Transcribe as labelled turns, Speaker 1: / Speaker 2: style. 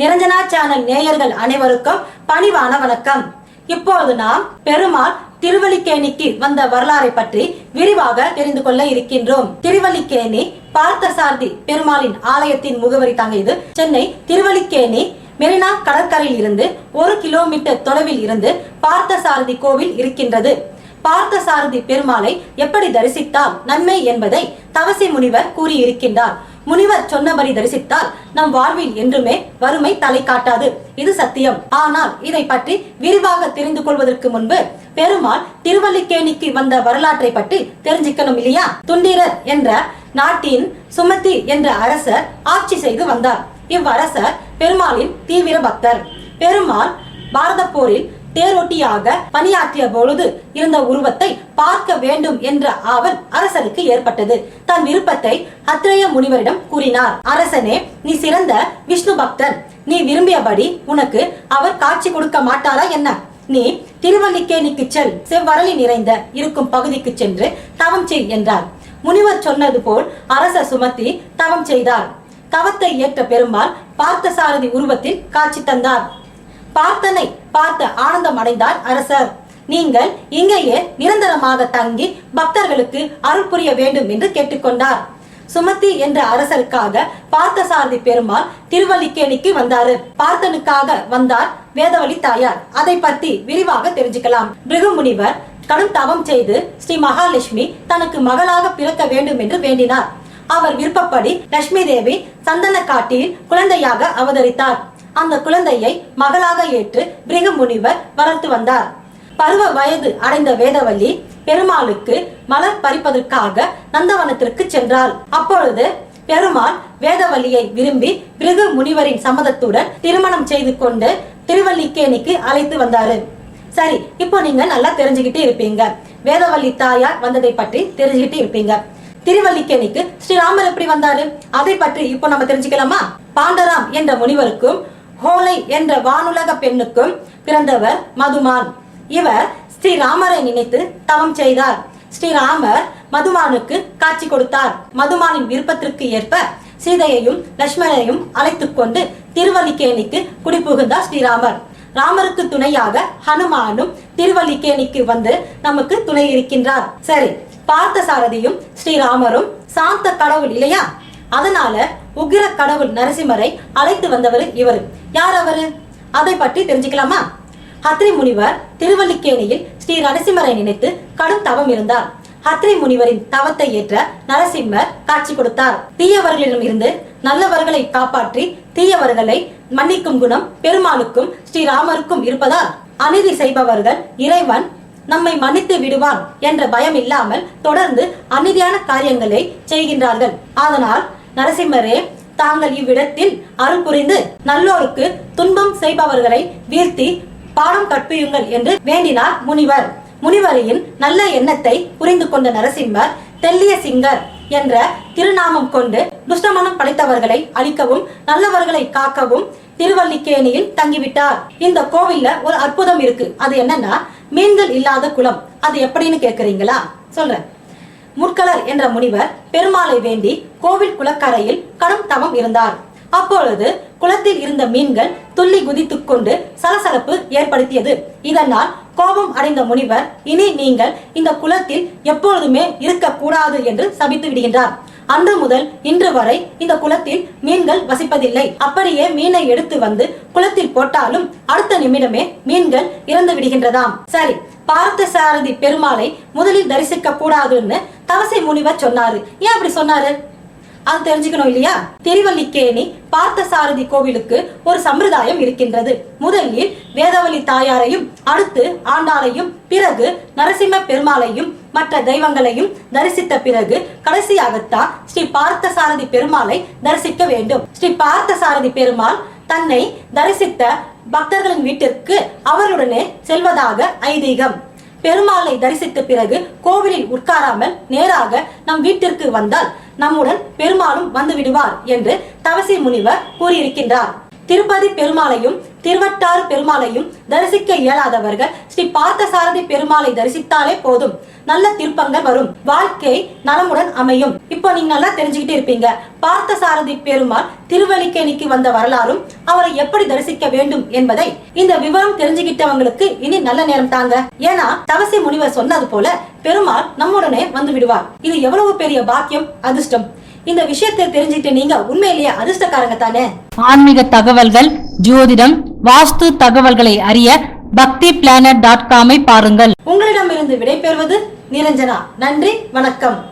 Speaker 1: Niranjana channel நேயர்கள் அனைவருக்கும் பணிவான வணக்கம். இப்போது நாம் பெருமாள் திருவல்லிக்கேணிக்கு வந்த வரலாறை பற்றி விரிவாக தெரிந்து கொள்ள இருக்கின்றோம். திருவல்லிக்கேணி பார்த்தசாரதி பெருமாளின் ஆலயத்தின் முகவரி தாங்க இது சென்னை திருவல்லிக்கேணி மெரினா கடற்கரையில் இருந்து ஒரு கிலோமீட்டர் தொலைவில் இருந்து பார்த்தசாரதி கோவில் இருக்கின்றது. பார்த்தசாரதி பெருமாளை எப்படி தரிசித்தால் நன்மை என்பதை தவசி முனிவர் கூறியிருக்கின்றார். முனிவர் சொன்னபடி தரிசித்தால் நம் வாழ்வில் என்றுமே வறுமை தலை காட்டாது. இது சத்தியம். ஆனால் இதை பற்றி விரிவாக தெரிந்து கொள்வதற்கு முன்பு பெருமாள் திருவல்லிக்கேணிக்கு வந்த வரலாற்றை பற்றி தெரிஞ்சுக்கணும் இல்லையா? துண்டிரர் என்ற நாட்டின் சுமதி என்ற அரசர் ஆட்சி செய்து வந்தார். இவ்வரசர் பெருமாளின் தீவிர பக்தர். பெருமாள் பாரத போரில் தேரோட்டியாக பணியாற்றிய பொழுது இருந்த உருவத்தை பார்க்க வேண்டும் என்ற ஆவல் அரசருக்கு ஏற்பட்டது. தன் விருப்பத்தை அத்ரேய முனிவரிடம் கூறினார். அரசனே நீ சிறந்த விஷ்ணு பக்தன். நீ விரும்பியபடி உனக்கு அவர் காட்சி கொடுக்க மாட்டாரா என்ன? நீ திருவல்லிக்கேணிக்கு செல். செவ்வரளி நிறைந்த இருக்கும் பகுதிக்கு சென்று தவம் செய் என்றார். முனிவர் சொன்னது போல் அரசர் சுமத்தி தவம் செய்தார். தவத்தை ஏற்ற பெருமாள் பார்த்தசாரதி உருவத்தில் காட்சி தந்தார். பார்த்தனை பார்த்து ஆனந்தம் அடைந்தார் அரசர். நீங்கள் இங்கேயே நிரந்தரமாக தங்கி பக்தர்களுக்கு அருள் புரிய வேண்டும் என்று கேட்டுக்கொண்டார். சுமதி என்ற அரசருக்காக பார்த்தசாரதி பெருமாள் திருவல்லிக்கேணிக்கு வந்தாரு. பார்த்தனுக்காக வந்தார் வேதவழி தாயார். அதை பத்தி விரிவாக தெரிஞ்சுக்கலாம். பிருகு முனிவர் கடும் தவம் செய்து ஸ்ரீ மகாலட்சுமி தனக்கு மகளாக பிறக்க வேண்டும் என்று வேண்டினார். அவர் விருப்பப்படி லட்சுமி தேவி சந்தன காட்டில் குழந்தையாக அவதரித்தார். அந்த குழந்தையை மகளாக ஏற்று பிரிகு முனிவர் வளர்த்து வந்தார். பருவ வயது அடைந்த வேதவல்லி பெருமாளுக்கு மலர் பறிப்பதற்காக நந்தவனத்திற்கு சென்றாள். அப்பொழுது பெருமாள் வேதவல்லியை விரும்பி பிருகு முனிவரின் சம்மதத்துடன் திருமணம் செய்து கொண்டு திருவல்லிக்கேணிக்கு அழைத்து வந்தாரு. சரி இப்போ நீங்க நல்லா தெரிஞ்சுக்கிட்டு இருப்பீங்க. வேதவல்லி தாயார் வந்ததை பற்றி தெரிஞ்சுக்கிட்டு இருப்பீங்க. திருவல்லிக்கேணிக்கு ஸ்ரீராமர் எப்படி வந்தாரு? அதை பற்றி இப்போ நம்ம தெரிஞ்சுக்கலாமா? பாண்டராம் என்ற முனிவருக்கும் ஹோலை என்ற வானுலக பெண்ணுக்கும் பிறந்தவர் மதுமான். இவர் ஸ்ரீராமரை நினைத்து தவம் செய்தார். ஸ்ரீராமர் மதுமானுக்கு காட்சி கொடுத்தார். மதுமானின் விருப்பத்திற்கு ஏற்ப சீதையையும் லட்சுமணனையும் அழைத்துக் கொண்டு திருவல்லிக்கேணிக்கு குடிபுகுந்தார் ஸ்ரீராமர். ராமருக்கு துணையாக ஹனுமானும் திருவல்லிக்கேணிக்கு வந்து நமக்கு துணை இருக்கின்றார். சரி பார்த்த சாரதியும் ஸ்ரீராமரும் சாந்த கடவுள் இல்லையா? அதனால உக்கிர கடவுள் நரசிம்மரை அழைத்து வந்தவர் இவர். யார் அவரு? அதை பற்றி தெரிஞ்சுக்கலாமா? ஹத்ரி முனிவர் திருவல்லிக்கேணியில் ஸ்ரீ நரசிம்மரை நினைத்து கடும் தவம் இருந்தார். ஹத்ரி முனிவரின் தவத்தை ஏற்ற நரசிம்மர் காட்சி கொடுத்தார். தீயவர்களிடம் இருந்து நல்லவர்களை காப்பாற்றி தீயவர்களை மன்னிக்கும் குணம் பெருமாளுக்கும் ஸ்ரீராமருக்கும் இருப்பதால் அநீதி செய்பவர்கள் இறைவன் நம்மை மன்னித்து விடுவான் என்ற பயம் இல்லாமல் தொடர்ந்து அநீதியான காரியங்களை செய்கின்றார்கள். அதனால் நரசிம்மரே தாங்கள் இவ்விடத்தில் அருள் புரிந்து நல்லோருக்கு துன்பம் செய்பவர்களை வீழ்த்தி பாடம் கற்பியுங்கள் என்று வேண்டினார் முனிவர். முனிவரையின் நல்ல எண்ணத்தை புரிந்து கொண்ட நரசிம்மர் தெல்லிய சிங்கர் என்ற திருநாமம் கொண்டு துஷ்டமனம் படைத்தவர்களை அழிக்கவும் நல்லவர்களை காக்கவும் திருவல்லிக்கேணியில் தங்கிவிட்டார். இந்த கோவில்ல ஒரு அற்புதம் இருக்கு. அது என்னன்னா மீன்கள் இல்லாத குளம். அது எப்படின்னு கேக்குறீங்களா? சொல்றேன். முற்கலர் என்ற முனிவர் பெருமாளை வேண்டி கோவில் குளக்கரையில் கடும் தவம் இருந்தார். அப்பொழுது குளத்தில் இருந்த மீன்கள் துள்ளி குதித்துக் கொண்டு சலசலப்பு ஏற்படுத்தியது. இதனால் கோபம் அடைந்த முனிவர் இனி நீங்கள் இந்த குளத்தில் எப்பொழுதுமே இருக்கக்கூடாது என்று சபித்து விடுகின்றார். அன்று முதல் இன்று வரை இந்த குளத்தில் மீன்கள் வசிப்பதில்லை. அப்படியே மீனை எடுத்து வந்து குளத்தில் போட்டாலும் அடுத்த நிமிடமே மீன்கள் இறந்து விடுகின்றதாம். சரி பார்த்த சாரதி பெருமாளை முதலில் தரிசிக்க கூடாதுன்னு தவசை முனிவர் சொன்னாரு. ஏன் அப்படி சொன்னாரு? அது தெரிஞ்சுக்கணும் இல்லையா? திருவல்லிக்கேணி பார்த்தசாரதி கோவிலுக்கு ஒரு சம்பிரதாயம் இருக்கின்றது. முதலில் வேதவல்லி தாயாரையும் அடுத்து ஆண்டாளையும் பிறகு நரசிம்ம பெருமாளையும் மற்ற தெய்வங்களையும் தரிசித்த பிறகு கடைசியாகத்தான் ஸ்ரீ பார்த்தசாரதி பெருமாளை தரிசிக்க வேண்டும். ஸ்ரீ பார்த்தசாரதி பெருமாள் தன்னை தரிசித்த பக்தர்களின் வீட்டிற்கு அவருடனே செல்வதாக ஐதீகம். பெருமாளை தரிசித்த பிறகு கோவிலில் உட்காராமல் நேராக நம் வீட்டிற்கு வந்தால் நம்முடன் பெருமாளும் வந்து விடுவார் என்று தவசி முனிவர் கூறியிருக்கின்றார். திருப்பதி பெருமாளையும் திருவட்டாறு பெருமாளையும் தரிசிக்க இயலாதவர்கள் ஸ்ரீ பார்த்தசாரதி பெருமாளை தரிசித்தாலே போதும். நல்ல திருப்பங்கள் வரும். வாழ்க்கை நலமுடன் அமையும். இப்போ நீங்க நல்லா தெரிஞ்சுக்கிட்டே இருப்பீங்க. பார்த்தசாரதி பெருமாள் திருவல்லிக்கேணிக்கு வந்த வரலாறும் அவரை எப்படி தரிசிக்க வேண்டும் என்பதை இந்த விவரம் தெரிஞ்சுக்கிட்டவங்களுக்கு இனி நல்ல நேரம் தாங்க. ஏன்னா தவசி முனிவர் சொன்னது போல பெருமாள் நம்முடனே வந்து விடுவார். இது எவ்வளவு பெரிய பாக்கியம் அதிர்ஷ்டம். இந்த விஷயத்தை தெரிஞ்சுக்கிட்டு நீங்க உண்மையிலேயே அதிர்ஷ்டக்காரங்க தானே?
Speaker 2: ஆன்மீக தகவல்கள் ஜோதிடம் வாஸ்து தகவல்களை அறிய பக்தி பிளானட் டாட் காமை பாருங்கள்.
Speaker 1: உங்களிடமிருந்து விடைபெறுவது நிரஞ்சனா. நன்றி வணக்கம்.